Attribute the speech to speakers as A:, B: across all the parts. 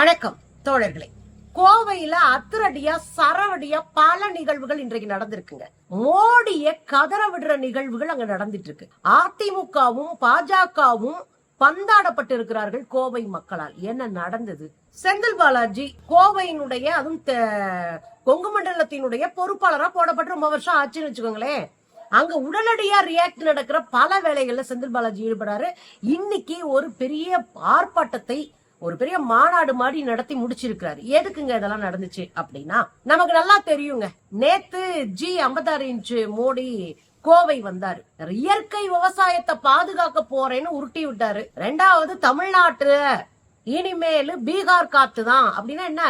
A: வணக்கம் தோழர்களே. கோவையில அத்திரடியா சரவடியா பல நிகழ்வுகள் இன்றைக்கு நடந்திருக்குங்க. மோடிய கதற விடுற நிகழ்வுகள் அங்க நடந்துட்டு இருக்கு அதிமுகவும் பாஜகவும் பந்தாடப்பட்டு இருக்கிறார்கள் கோவை மக்களால். என்ன நடந்தது? செந்தில் பாலாஜி கோவையினுடைய அதுவும் கொங்கு மண்டலத்தினுடைய பொறுப்பாளரா போடப்பட்டு ரொம்ப வருஷம் ஆச்சுன்னு வச்சுக்கோங்களேன். அங்க உடனடியா ரியாக்ட் நடக்கிற பல வேலைகள்ல செந்தில் பாலாஜி ஈடுபடாரு இன்னைக்கு ஒரு பெரிய ஆர்ப்பாட்டத்தை ஒரு பெரிய மாநாடு மாதிரி நடத்தி முடிச்சிருக்கிறாரு. எதுக்குங்க இதெல்லாம் நடந்துச்சு அப்படின்னா நமக்கு நல்லா தெரியுங்க. நேத்து ஜி ஐம்பத்தாறு இன்ச்சு மோடி கோவை வந்தாரு. இயற்கை விவசாயத்தை பாதுகாக்க போறேன்னு உருட்டி விட்டாரு. ரெண்டாவது தமிழ்நாட்டு இனிமேல் பீகார் காத்து தான் அப்படின்னா என்ன?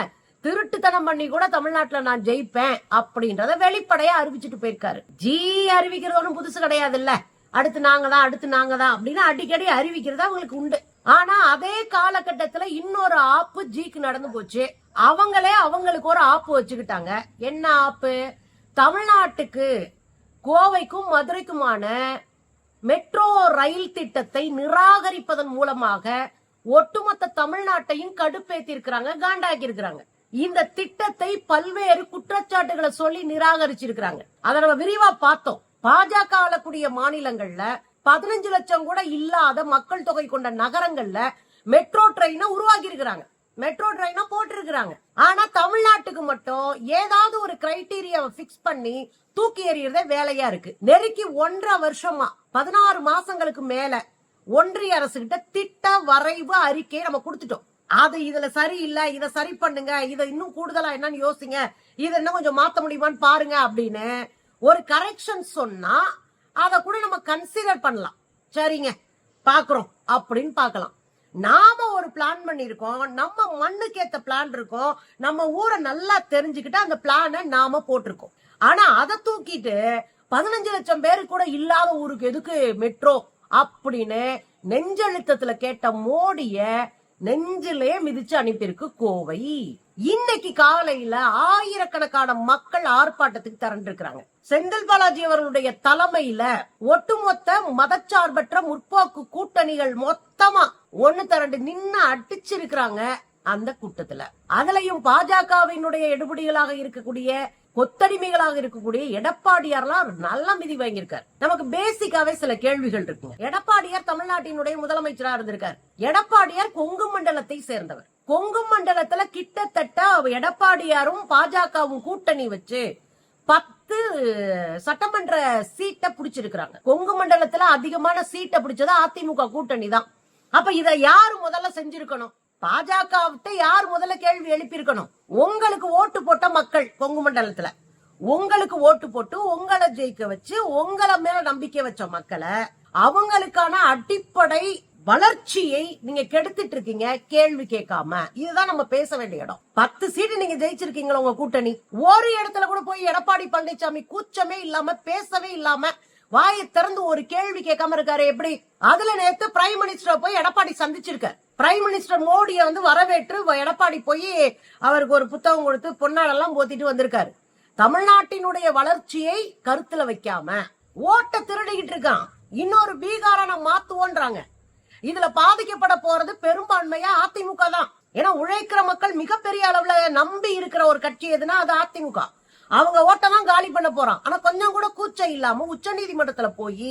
A: திருட்டுத்தனம் பண்ணி கூட தமிழ்நாட்டுல நான் ஜெயிப்பேன் அப்படின்றத வெளிப்படையா அறிவிச்சிட்டு போயிருக்காரு. ஜி அறிவிக்கிறது ஒன்றும் புதுசு கிடையாது இல்ல அடுத்து நாங்க தான் அடுத்து நாங்க தான் அப்படின்னு அடிக்கடி அறிவிக்கிறது அவங்களுக்கு உண்டு. ஆனா அதே காலகட்டத்துல இன்னொரு ஆப்பு ஜிக்கு நடந்து போச்சு. அவங்களே அவங்களுக்கு ஒரு ஆப்பு வச்சுக்கிட்டாங்க. என்ன ஆப்பு? தமிழ்நாட்டுக்கு கோவைக்கும் மதுரைக்குமான மெட்ரோ ரயில் திட்டத்தை நிராகரிப்பதன் மூலமாக ஒட்டுமொத்த தமிழ்நாட்டையும் கடுப்பேத்தி இருக்கிறாங்க காண்டாக்கி இருக்கிறாங்க இந்த திட்டத்தை பல்வேறு குற்றச்சாட்டுகளை சொல்லி நிராகரிச்சிருக்கிறாங்க. அதை நம்ம விரிவா பார்த்தோம். பாஜக ஆளக்கூடிய மாநிலங்கள்ல பதினஞ்சு லட்சம் கூட இல்லாத மக்கள் தொகை கொண்ட நகரங்கள்ல மெட்ரோ ட்ரெயினை உருவாக்கி இருக்கிறாங்க மெட்ரோ ட்ரெயினா போட்டிருக்கிறாங்க. ஆனா தமிழ்நாட்டுக்கு மட்டும் ஏதாவது ஒரு கிரைட்டீரியாவை பிக்ஸ் பண்ணி தூக்கி எறியறதே வேலையா இருக்கு. நெருக்கி ஒன்றரை வருஷமா பதினாறு மாசங்களுக்கு மேல ஒன்றிய அரசு கிட்ட திட்ட வரைவு அறிக்கையை நம்ம கொடுத்துட்டோம். அது இதுல சரியில்லை இத சரி பண்ணுங்க இதை இன்னும் கூடுதலா என்னன்னு யோசிங்க இத இன்னும் கொஞ்சம் மாத்த முடியுமான்னு பாருங்க அப்படின்னு ஒரு கரெக்ஷன் சொன்னா அதை கூட நம்ம கன்சிடர் பண்ணலாம். சரிங்க. பாக்குறோம். அப்படின்னு பார்க்கலாம் நாம ஒரு பிளான் பண்ணிருக்கோம் நம்ம மண்ணுக்கு ஏத்த பிளான் இருக்கோம். நம்ம ஊரை நல்லா தெரிஞ்சுக்கிட்டு அந்த பிளானை நாம போட்டிருக்கோம். ஆனா அதை தூக்கிட்டு பதினஞ்சு லட்சம் பேரு கூட இல்லாத ஊருக்கு எதுக்கு மெட்ரோ அப்படின்னு நெஞ்சழுத்தத்துல கேட்ட மோடிய நெஞ்சிலே மிதிச்சு அனுப்பியிருக்கு கோவை. இன்னைக்கு காலையில ஆயிரக்கணக்கான மக்கள் ஆர்ப்பாட்டத்துக்கு திரண்டிருக்கிறாங்க. செந்தில் பாலாஜி அவர்களுடைய தலைமையில ஒட்டுமொத்த மதச்சார்பற்ற முற்போக்கு கூட்டணிகள் மொத்தமா ஒண்ணு திரண்டு நின்னு அடிச்சிருக்கிறாங்க. அந்த கூட்டத்துல. அதுலயும் பாஜகவினுடைய எடுபடிகளாக இருக்கக்கூடிய கொத்தடிமைகளாக இருக்கக்கூடிய எடப்பாடியார்லாம் நல்ல மிதி வாங்கியிருக்காரு. நமக்கு பேசிக்காவே சில கேள்விகள் இருக்கு எடப்பாடியார் தமிழ்நாட்டினுடைய முதலமைச்சரா இருந்திருக்காரு. எடப்பாடியார் கொங்கு மண்டலத்தை சேர்ந்தவர். கொங்கு மண்டலத்துல கிட்டத்தட்ட எடப்பாடியாரும் பாஜகவும் கூட்டணி வச்சு பத்து சட்டமன்ற சீட்டை பிடிச்சிருக்கிறாங்க. கொங்கு மண்டலத்துல அதிகமான சீட்டை பிடிச்சது அதிமுக கூட்டணி தான் அப்ப இத யாரு முதல்ல செஞ்சிருக்கணும்? பாஜக யார் முதல்ல கேள்வி எழுப்பியிருக்கணும்? உங்களுக்கு ஓட்டு போட்ட மக்கள் கொங்கு மண்டலத்துல. உங்களுக்கு ஓட்டு போட்டு உங்களை ஜெயிக்க வச்சு உங்களை மேல நம்பிக்கை வச்ச மக்களை அவங்களுக்கான அடிப்படை வளர்ச்சியை நீங்க கெடுத்துட்டு இருக்கீங்க கேள்வி கேட்காம. இதுதான் நம்ம பேச வேண்டிய இடம். பத்து சீட்டு நீங்க ஜெயிச்சிருக்கீங்களா உங்க கூட்டணி? ஒரு இடத்துல கூட போய் எடப்பாடி பழனிசாமி கூச்சமே இல்லாம பேசவே இல்லாம வாயை திறந்து ஒரு கேள்வி கேட்காம இருக்காரு எப்படி? அதுல நேத்து பிரைம் மினிஸ்டர் போய் எடப்பாடி சந்திச்சிருக்காரு. பிரைம் மினிஸ்டர் மோடியை வந்து வரவேற்று எடப்பாடி போய் அவருக்கு ஒரு புத்தகம் கொடுத்து பொன்னாடெல்லாம் போத்திட்டு வந்திருக்காரு. தமிழ்நாட்டினுடைய வளர்ச்சியை கருத்துல வைக்காம ஓட்ட திருடிக்கிட்டு இருக்கான். இன்னொரு பீகாரனை நம்ம மாத்துவோன்றாங்க. இதுல பாதிக்கப்பட போறது பெரும்பான்மையா அதிமுக தான். ஏன்னா உழைக்கிற மக்கள் மிகப்பெரிய அளவுல நம்பி இருக்கிற ஒரு கட்சி எதுனா அது அதிமுக. அவங்க ஓட்டெல்லாம் காலி பண்ண போறான். ஆனா கொஞ்சம் கூட கூச்சம் இல்லாம உச்ச நீதிமன்றத்துல போய்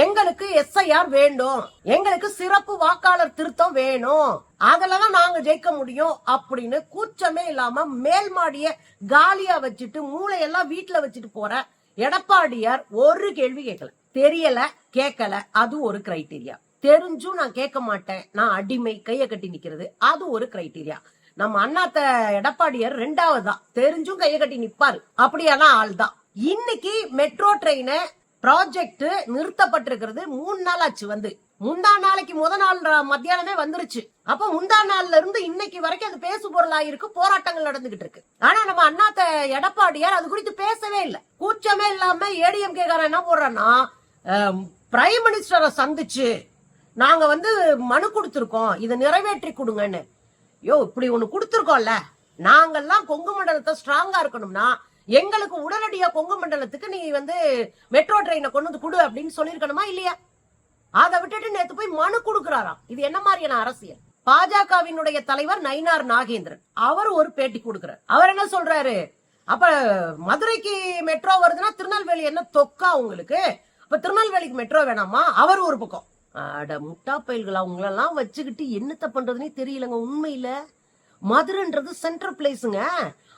A: எங்களுக்கு எஸ்ஐஆர் வேண்டும். எங்களுக்கு சிறப்பு வாக்காளர் திருத்தம் வேணும். அதுலதான் நாங்க ஜெயிக்க முடியும் அப்படின்னு கூச்சமே இல்லாம மேல் மாடிய காலியா வச்சுட்டு மூளையெல்லாம் வீட்டுல வச்சுட்டு போற எடப்பாடியார் ஒரு கேள்வி கேட்கல தெரியல கேட்கல அது ஒரு கிரைட்டீரியா தெரிஞ்சும் நான் கேட்க மாட்டேன். நான் அடிமை கைய கட்டி நிக்கிறது. அது ஒரு கிரைட்டீரியா நம்ம அண்ணாத்த எடப்பாடியார் ரெண்டாவது. தான் தெரிஞ்சும் கைய கட்டி நிப்பாரு. அப்படியான ஆள் தான் இன்னைக்கு மெட்ரோ ட்ரெயினை ப்ராஜெக்ட் நிறுத்தப்பட்டிருக்கிறது. மூணு நாள் ஆச்சு வந்து. முந்தா நாளைக்கு முத நாள் மத்தியானமே வந்துருச்சு. அப்ப முந்தா நாள்ல இருந்து இன்னைக்கு வரைக்கும் அது பேசு பொருளாயிருக்கு போராட்டங்கள் நடந்துகிட்டு இருக்கு. ஆனா நம்ம அண்ணாத்த எடப்பாடியார் அது குறித்து பேசவே இல்லை. கூச்சமே இல்லாம ஏடிஎம்கே காரன் என்ன போடுறான்னா பிரைம் மினிஸ்டரை சந்திச்சு நாங்க வந்து மனு கொடுத்துருக்கோம் இதை நிறைவேற்றி கொடுங்கன்னு. யோ இப்படி ஒண்ணு கொடுத்துருக்கோம்ல. நாங்கெல்லாம் கொங்கு மண்டலத்தை ஸ்ட்ராங்கா இருக்கணும்னா எங்களுக்கு உடனடியா கொங்கு மண்டலத்துக்கு நீ வந்து மெட்ரோ ட்ரெயினை கொண்டு வந்து கொடு அப்படின்னு சொல்லியிருக்கணுமா இல்லையா? அதை விட்டுட்டு நேத்து போய் மனு கொடுக்குறாராம். இது என்ன மாதிரியான அரசியல்? பாஜகவினுடைய தலைவர் நயினார் நாகேந்திரன். அவர் ஒரு பேட்டி கொடுக்கிறார். அவர் என்ன சொல்றாரு? அப்ப மதுரைக்கு மெட்ரோ வருதுன்னா திருநெல்வேலி என்ன தொக்கா உங்களுக்கு? அப்ப திருநெல்வேலிக்கு மெட்ரோ வேணாமா? அவர் ஒரு பக்கம். அட முட்டா பயில்கள் அவங்களெல்லாம் வச்சுக்கிட்டு என்னத்த பண்றதுன்னே தெரியலங்க உண்மையில. மதுரைன்றது சென்ட்ரல் பிளேஸுங்க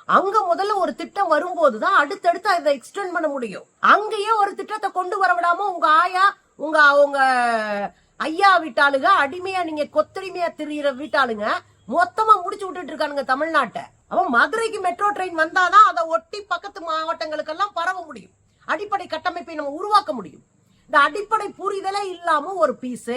A: அங்க முதல்ல ஒரு திட்டம் வரும்போது தான் அடுத்தடுத்து அதை எக்ஸ்டெண்ட் பண்ண முடியும். அங்கேயே ஒரு திட்டத்தை கொண்டு வர விடாம உங்க ஆயா உங்க உங்க ஐயா விட்டாளுங்க அடிமையா நீங்க கொத்தடிமையா திரியிற வீட்டாளுங்க மொத்தமா முடிச்சு விட்டுட்டு இருக்கானுங்க தமிழ்நாட்டை. அவன் மதுரைக்கு மெட்ரோ ட்ரெயின் வந்தாதான் அதை ஒட்டி பக்கத்து மாவட்டங்களுக்கெல்லாம் பரவ முடியும். அடிப்படை கட்டமைப்பை நம்ம உருவாக்க முடியும். இந்த அடிப்படை புரிதலே இல்லாம ஒரு பீஸ்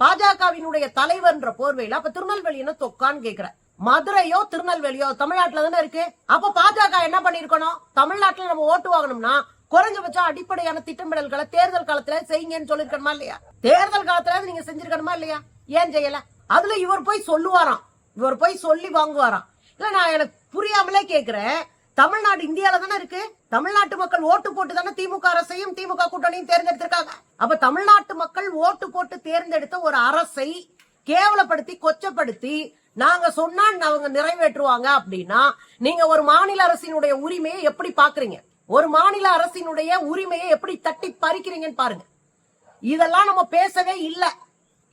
A: பாஜகவினுடைய தலைவர்ன்ற போர்வையில அப்ப திருநெல்வேலி என்ன தொக்கான்னு கேக்குற மதுரையோ திருநெல்வேலியோ தமிழ்நாட்டுல தானே இருக்கு? அப்ப பாஜக என்ன பண்ணிருக்கணும்? தமிழ்நாட்டுல நம்ம ஓட்டு வாங்கணும்னா குறைஞ்சபட்சம் அடிப்படையான திட்டமிடல்களை தேர்தல் காலத்துல செய்யுங்கன்னு சொல்லிருக்கணுமா இல்லையா? தேர்தல் காலத்துல நீங்க செஞ்சிருக்கணுமா இல்லையா? ஏன் செய்யல? அதுல இவர் போய் சொல்லுவாராம். இவர் போய் சொல்லி வாங்குவாராம். இல்ல நான் எனக்கு புரியாமலே கேக்குறேன். தமிழ்நாடு இந்தியால தானே இருக்கு? தமிழ்நாட்டு மக்கள் ஓட்டு போட்டு தானே திமுக அரசையும் திமுக கூட்டணியும் தேர்ந்தெடுத்திருக்காங்க. அப்ப தமிழ்நாட்டு மக்கள் ஓட்டு போட்டு தேர்ந்தெடுத்த ஒரு அரசை கேவலப்படுத்தி கொச்சப்படுத்தி நாங்க சொன்னா அவங்க நிறைவேற்றுவாங்க அப்படின்னா நீங்க ஒரு மாநில அரசினுடைய உரிமையை எப்படி பாக்குறீங்க ஒரு மாநில அரசினுடைய உரிமையை எப்படி தட்டி பறிக்கிறீங்கன்னு பாருங்க. இதெல்லாம் நம்ம பேசவே இல்லை.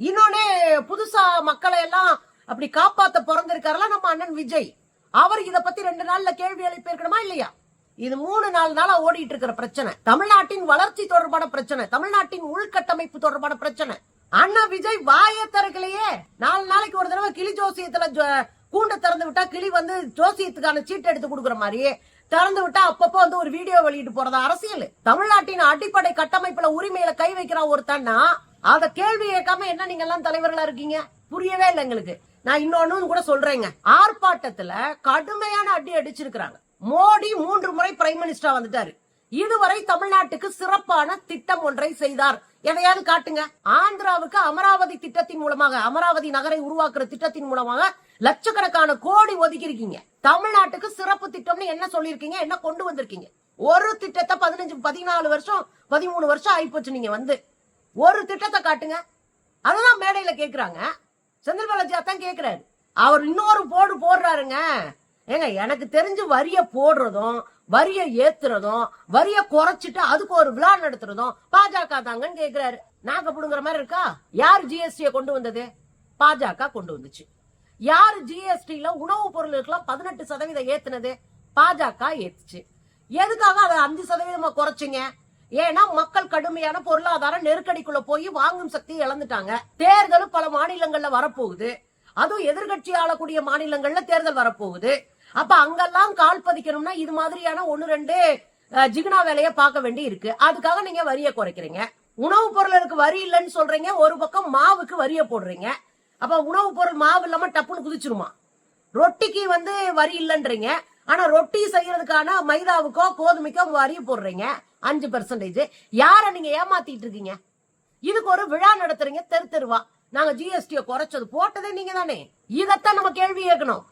A: இன்னொன்னு புதுசா மக்களை எல்லாம் அப்படி காப்பாத்த பிறந்திருக்காருல நம்ம அண்ணன் விஜய். அவர் இத பத்தி ரெண்டு நாள்ல கேள்வி எழுப்பியிருக்கணுமா இல்லையா? இது மூணு நாலு நாளா ஓடிட்டு இருக்கிற பிரச்சனை. தமிழ்நாட்டின் வளர்ச்சி தொடர்பான பிரச்சனை. தமிழ்நாட்டின் உள்கட்டமைப்பு தொடர்பான பிரச்சனை. அண்ணா விஜய் வாய திறக்கலையே. நாலு நாளைக்கு ஒரு தடவை கிளி ஜோசியத்துல கூண்ட கூண்டை திறந்து விட்டா கிளி வந்து ஜோசியத்துக்கான சீட்டு எடுத்து கொடுக்குற மாதிரி திறந்து விட்டா அப்பப்போ வந்து ஒரு வீடியோ வெளியிட்டு போறது அரசியல். தமிழ்நாட்டின் அடிப்படை கட்டமைப்புல உரிமையில கை வைக்கிறான் ஒருத்தன்னா அத கேள்வி கேட்காம என்ன நீங்க எல்லாம் தலைவர்களா இருக்கீங்க? புரியவே இல்லை எங்களுக்கு. நான் இன்னொன்னு கூட சொல்றேங்க. ஆர்ப்பாட்டத்துல கடுமையான அடி அடிச்சிருக்கிறாங்க. மோடி மூன்று முறை பிரைம் மினிஸ்டரா வந்துட்டாரு. இதுவரை தமிழ்நாட்டுக்கு சிறப்பான திட்டம் ஒன்றை செய்தார். எதையாவது காட்டுங்க. ஆந்திராவுக்கு அமராவதி திட்டத்தின் மூலமாக அமராவதி நகரை உருவாக்குற திட்டத்தின் மூலமாக லட்சக்கணக்கான கோடி ஒதுக்கி இருக்கீங்க தமிழ்நாட்டுக்கு சிறப்பு திட்டம்னு என்ன சொல்லிருக்கீங்க என்ன கொண்டு வந்திருக்கீங்க? ஒரு திட்டத்தை பதினஞ்சு பதினாலு வருஷம் பதிமூணு வருஷம் ஆயிப்போச்சு நீங்க வந்து. ஒரு திட்டத்தை காட்டுங்க. அதெல்லாம் மேடையில கேக்குறாங்க. செந்தில் பாலாஜி தான் கேக்குறாரு. அவர் இன்னொரு போடு போடுறாருங்க. ஏங்க எனக்கு தெரிஞ்சு வரிய போடுறதும் வரிய ஏத்துறதும் வரிய குறைச்சிட்டு அதுக்கு ஒரு விழா நடத்துறதும் பாஜக தாங்கன்னு கேக்குறாரு. நாங்க புடுங்குற மாதிரி இருக்கா? யார் ஜிஎஸ்டியை கொண்டு வந்தது? பாஜக கொண்டு வந்துச்சு. யார் ஜிஎஸ்டில உணவு பொருளுக்கெல்லாம் பதினெட்டு சதவீதம் ஏத்துனது? பாஜக ஏத்துச்சு. எதுக்காக அதை அஞ்சு சதவீதமா குறைச்சிங்க? ஏன்னா மக்கள் கடுமையான பொருளாதார நெருக்கடிக்குள்ள போய் வாங்கும் சக்தி இழந்துட்டாங்க. தேர்தலும் பல மாநிலங்கள்ல வரப்போகுது. அதுவும் எதிர்கட்சி ஆளக்கூடிய மாநிலங்கள்ல தேர்தல் வரப்போகுது. அப்ப அங்கெல்லாம் கால் பதிக்கணும்னா இது மாதிரியான ஒன்னு ரெண்டு ஜிகுனா வேலையை பார்க்க வேண்டி இருக்கு. அதுக்காக நீங்க வரியை குறைக்கிறீங்க. உணவுப் பொருளுக்கு வரி இல்லைன்னு சொல்றீங்க. ஒரு பக்கம் மாவுக்கு வரிய போடுறீங்க. அப்ப உணவுப் பொருள் மாவு இல்லாம டப்புன்னு குதிச்சிருமா? ரொட்டிக்கு வந்து வரி இல்லைன்றீங்க. ஆனா ரொட்டி செய்யறதுக்கான மைதாவுக்கோ கோதுமைக்கோ வரி போடுறீங்க. அஞ்சு பெர்சன்டேஜ் யார நீங்க ஏமாத்திட்டு இருக்கீங்க? இதுக்கு ஒரு விழா நடத்துறீங்க. தெரு தெருவா. நாங்க ஜிஎஸ்டியை குறைச்சது. போட்டதே நீங்க தானே இதத்தான் நம்ம கேள்வி கேட்கணும்.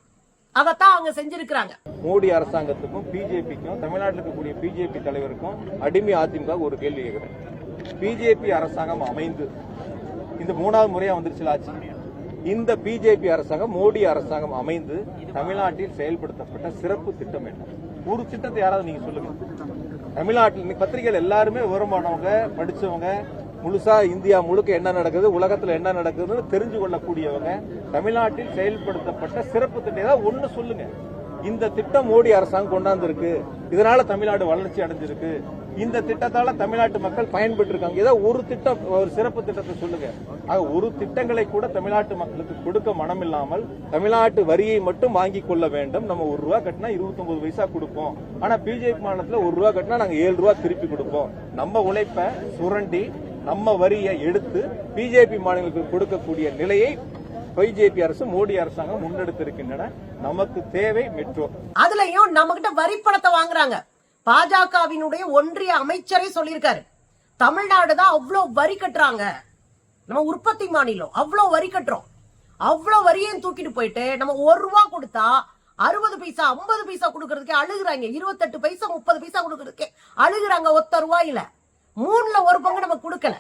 A: அதைத்தான் அவங்க செஞ்சிருக்கிறாங்க.
B: மோடி அரசாங்கத்துக்கும் பிஜேபிக்கும் தமிழ்நாட்டில் இருக்கக்கூடிய பிஜேபி தலைவருக்கும் அடிமை அதிமுக ஒரு கேள்வி கேட்கிறேன். பிஜேபி அரசாங்கம் அமைந்து இந்த மூணாவது முறையா வந்துருச்சு ஆச்சு இந்த பிஜேபி அரசாங்கம் மோடி அரசாங்கம் அமைந்து தமிழ்நாட்டில் செயல்படுத்தப்பட்ட சிறப்பு திட்டம் என்ன? ஒரு திட்டத்தை யாராவது நீங்க சொல்லுங்க. தமிழ்நாட்டில் பத்திரிகைகள் எல்லாருமே விவரமானவங்க படிச்சவங்க முழுசா இந்தியா முழுக்க என்ன நடக்குது உலகத்துல என்ன நடக்குதுன்னு தெரிஞ்சு கொள்ளக்கூடியவங்க தமிழ்நாட்டில் செயல்படுத்தப்பட்ட சிறப்பு திட்டம். ஏதாவது ஒண்ணு சொல்லுங்க. இந்த திட்டம் மோடி அரசாங்கம் கொண்டாந்துருக்கு. இதனால தமிழ்நாடு வளர்ச்சி அடைஞ்சிருக்கு. இந்த திட்டத்தால தமிழ்நாட்டு மக்கள் பயன்பெற்று இருக்காங்க ஏதோ ஒரு திட்டம் ஒரு சிறப்பு திட்டத்தை சொல்லுங்க. ஆக ஒரு திட்டங்களை கூட தமிழ்நாட்டு மக்களுக்கு கொடுக்க மனம் இல்லாமல் தமிழ்நாட்டு வரியை மட்டும் வாங்கி கொள்ள வேண்டும். நம்ம ஒரு ரூபா கட்டினா 29 பைசா கொடுப்போம். ஆனா பிஜேபி மாநிலத்தில் ஒரு ரூபா கட்டினா நாங்க ஏழு ரூபா திருப்பி கொடுப்போம். நம்ம உழைப்ப சுரண்டி நம்ம வரியை எடுத்து பிஜேபி மாநிலங்களுக்கு கொடுக்கக்கூடிய நிலையை பிஜேபி அரசு மோடி அரசாங்கம் முன்னெடுத்திருக்கின்றன. நமக்கு தேவை மெட்ரோ.
A: அதுலயும் நம்ம கிட்ட வரி பணத்தை வாங்குறாங்க. பாஜகவினுடைய ஒன்றிய அமைச்சரே சொல்லியிருக்காரு. தமிழ்நாடு தான் அவ்வளோ வரி கட்டுறாங்க. நம்ம உற்பத்தி மாநிலம் அவ்வளோ வரி கட்டுறோம். அவ்வளோ வரியையும் தூக்கிட்டு போயிட்டு நம்ம ஒரு ரூபா கொடுத்தா அறுபது பைசா ஐம்பது பைசா கொடுக்கறதுக்கே அழுகுறாங்க. இருபத்தெட்டு பைசா முப்பது பைசா கொடுக்கறதுக்கே அழுகுறாங்க ஒத்த ரூபாயில. மூணுல ஒரு பங்கு நம்ம கொடுக்கல.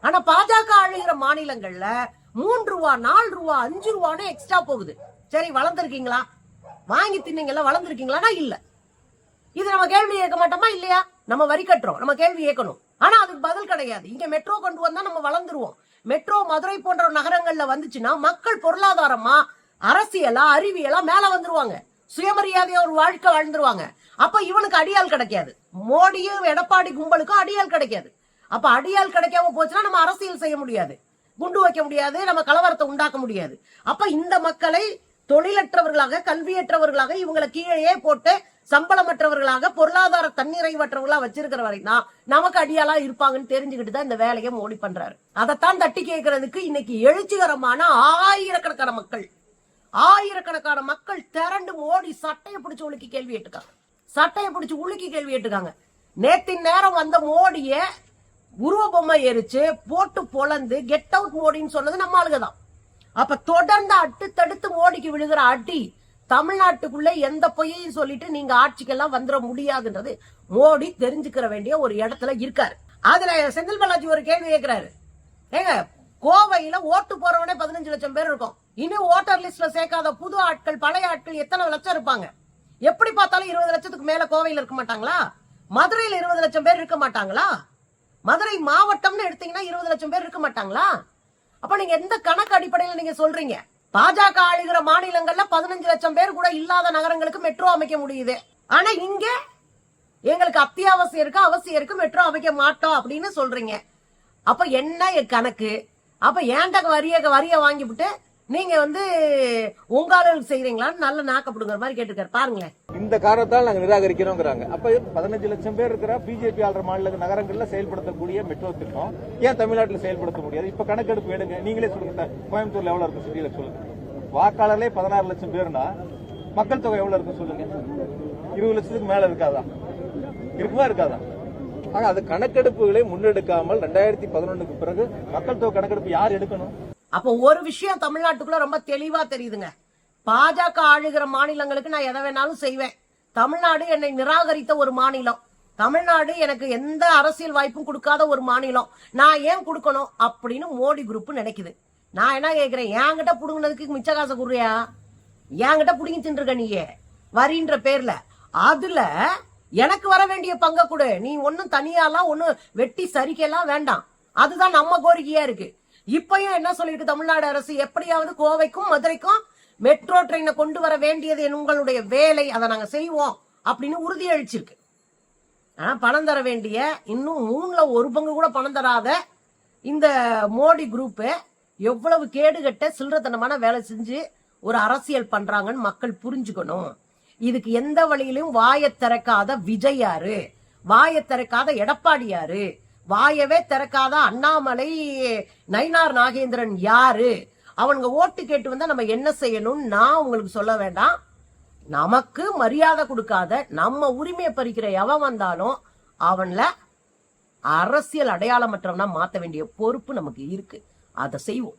A: ஆனா பாஜக அழுகிற மாநிலங்கள்ல மூன்று ரூபா நாலு ரூபா அஞ்சு ரூபான்னு எக்ஸ்ட்ரா போகுது. சரி வளர்ந்துருக்கீங்களா? வாங்கி தின்னீங்களா வளர்ந்துருக்கீங்களானா இல்ல. இது நம்ம கேள்வி கேட்க மாட்டோமா இல்லையா? நம்ம வரி கட்டுறோம் நம்ம கேள்வி கேட்கணும் ஆனா அதுக்கு பதில் கிடையாது. இங்க மெட்ரோ கொண்டு வந்தா நம்ம வளர்ந்துருவோம். மெட்ரோ மதுரை போன்ற நகரங்கள்ல வந்துச்சுன்னா மக்கள் பொருளாதாரமா அரசியலா அறிவியலா மேல வந்துருவாங்க. சுயமரியாதையா ஒரு வாழ்க்கை வாழ்ந்துருவாங்க. அப்ப இவனுக்கு அடியால் கிடைக்காது. மோடியும் எடப்பாடி கும்பலுக்கும் அடியால் கிடைக்காது. அப்ப அடியால் கிடைக்காம போச்சுன்னா நம்ம அரசியல் செய்ய முடியாது. குண்டு வைக்க முடியாது நம்ம கலவரத்தை உண்டாக்க முடியாது. அப்ப இந்த மக்களை தொழிலற்றவர்களாக கல்வியற்றவர்களாக இவங்களை கீழே போட்டு சம்பளமற்றவர்களாக பொருளாதார தன்னிறைவற்றவர்களா வச்சிருக்கிற வரைக்கும் நமக்கு அடியாளா இருப்பாங்கன்னு தெரிஞ்சுக்கிட்டு தான் இந்த வேலையை மோடி பண்றாரு. அதைத்தான் தட்டி கேட்கறதுக்கு இன்னைக்கு எழுச்சிகரமான ஆயிரக்கணக்கான மக்கள் ஆயிரக்கணக்கான மக்கள் திரண்டு மோடி சட்டையை பிடிச்சி உலுக்கி கேள்வி கேட்டுக்காங்க சட்டையை பிடிச்சு உலுக்கி கேள்வி கேட்டுக்காங்க நேத்தின் நேரம் வந்த மோடிய உருவ பொம்மை எரிச்சு போட்டு பொழந்து கெட் அவுட் மோடின்னு சொன்னது நம்ம ஆளுங்க தான் அப்ப தொடர்ந்து அட்டு தடுத்து மோடிக்கு விழுகிற அடி தமிழ்நாட்டுக்குள்ள எந்த பொய்யையும் சொல்லிட்டு நீங்க ஆட்சிக்கெல்லாம் வந்துட முடியாதுன்றது மோடி தெரிஞ்சுக்கிற வேண்டிய ஒரு இடத்துல இருக்காரு. அதுல செந்தில் பாலாஜி ஒரு கேள்வி கேட்கிறாரு ஏங்க கோவையில ஓட்டு போறவனே பதினஞ்சு லட்சம் பேர் இருக்கும். இன்னும் ஓட்டர் லிஸ்ட்ல சேர்க்காத புது ஆட்கள் பழைய ஆட்கள் எத்தனை லட்சம் இருப்பாங்க? எப்படி பார்த்தாலும் இருபது லட்சத்துக்கு மேல கோவையில் இருக்க மாட்டாங்களா? மதுரையில் இருபது லட்சம் பேர் இருக்க மாட்டாங்களா? மதுரை மாவட்டம்னு எடுத்தீங்கன்னா இருபது லட்சம் பேர் இருக்க மாட்டாங்களா? அப்ப நீங்க எந்த கணக்கு அடிப்படையில நீங்க சொல்றீங்க? பாஜக ஆளுகிற மாநிலங்கள்ல பதினஞ்சு லட்சம் பேர் கூட இல்லாத நகரங்களுக்கு மெட்ரோ அமைக்க முடியுது. ஆனா இங்க எங்களுக்கு அத்தியாவசியம் இருக்கு அவசியம் இருக்கு மெட்ரோ அமைக்க மாட்டோம் அப்படின்னு சொல்றீங்க. அப்ப என்ன என் கணக்கு? அப்ப ஏண்ட வரிய வரிய வாங்கிவிட்டு நீங்க வந்து உங்க ஆளுகளுக்கு செய்யறீங்களான்னு நல்ல நாக்கப்படுங்கிற மாதிரி கேட்டிருக்காரு பாருங்களேன்.
B: இந்த காரணத்தால் நாங்க நிராகரிக்கிறோங்கிறாங்க. அப்ப பதினஞ்சு லட்சம் பேர் இருக்கிற பிஜேபி ஆளுற மாநில நகரங்கள்ல செயல்படுத்தக்கூடிய மெட்ரோ திட்டம் ஏன் தமிழ்நாட்டில் செயல்படுத்த முடியாது? இப்ப கணக்கெடுப்பு எடுங்க. நீங்களே சொல்லுங்க. கோயம்புத்தூர்ல எவ்வளவு இருக்கும் சிட்டியில சொல்லுங்க. வாக்காளர்களே பதினாறு லட்சம் பேர்னா மக்கள் தொகை எவ்வளவு இருக்கும் சொல்லுங்க? இருபது லட்சத்துக்கு மேல இருக்காதா? இருக்குமா இருக்காதா? ஆனா அது கணக்கெடுப்புகளை முன்னெடுக்காமல் ரெண்டாயிரத்தி பதினொன்னுக்கு பிறகு மக்கள் தொகை கணக்கெடுப்பு யார் எடுக்கணும்?
A: அப்போ ஒரு விஷயம் தமிழ்நாட்டுக்குள்ள ரொம்ப தெளிவா தெரியுதுங்க. பாஜக ஆளுகிற மாநிலங்களுக்கு நான் எதை வேணாலும் செய்வேன். தமிழ்நாடு என்னை நிராகரித்த ஒரு மாநிலம். தமிழ்நாடு எனக்கு எந்த அரசியல் வாய்ப்பும் கொடுக்காத ஒரு மாநிலம். நான் ஏன் கொடுக்கணும் அப்படின்னு மோடி குரூப் நினைக்குது. நான் என்ன கேட்கிறேன் என்கிட்ட புடுங்கினதுக்கு மிச்ச காசை குடுறியா? என்கிட்ட புடுங்கி தின்றுக்க நீயே. வரின்ற பேர்ல. அதுல எனக்கு வர வேண்டிய பங்கை கொடு. நீ ஒன்னும் தனியாலாம் ஒன்னும் வெட்டி சரிக்கலாம் வேண்டாம். அதுதான் நம்ம கோரிக்கையா இருக்கு. இப்பயும் என்ன சொல்லிட்டு தமிழ்நாடு அரசு? எப்படியாவது கோவைக்கும் மதுரைக்கும் மெட்ரோ ட்ரெயினை கொண்டு வர வேண்டியது உங்களுடைய வேலை. அதை நாங்க செய்வோம் அப்படின்னு உறுதியளிச்சிருக்கு ஆனா பணம் தர வேண்டிய இன்னும் மூணுல ஒரு பங்கு கூட பணம் தராத இந்த மோடி குரூப்பு எவ்வளவு கேடுகட்ட சில்லறத்தனமான வேலை செஞ்சு ஒரு அரசியல் பண்றாங்கன்னு மக்கள் புரிஞ்சுக்கணும். இதுக்கு எந்த வழியிலும் வாயை திறக்காத விஜய் யாரு? வாயை திறக்காத எடப்பாடி யாரு? வாயவே திறக்காத அண்ணாமலை நயினார் நாகேந்திரன் யாரு? அவனுங்க ஓட்டு கேட்டு வந்தா நம்ம என்ன செய்யணும்னு நான் உங்களுக்கு சொல்ல வேண்டாம். நமக்கு மரியாதை கொடுக்காத நம்ம உரிமையை பறிக்கிற எவன் வந்தாலும் அவன்ல அரசியல் அடையாளமற்றவனா மாற்ற வேண்டிய பொறுப்பு நமக்கு இருக்கு. அதை செய்வோம்.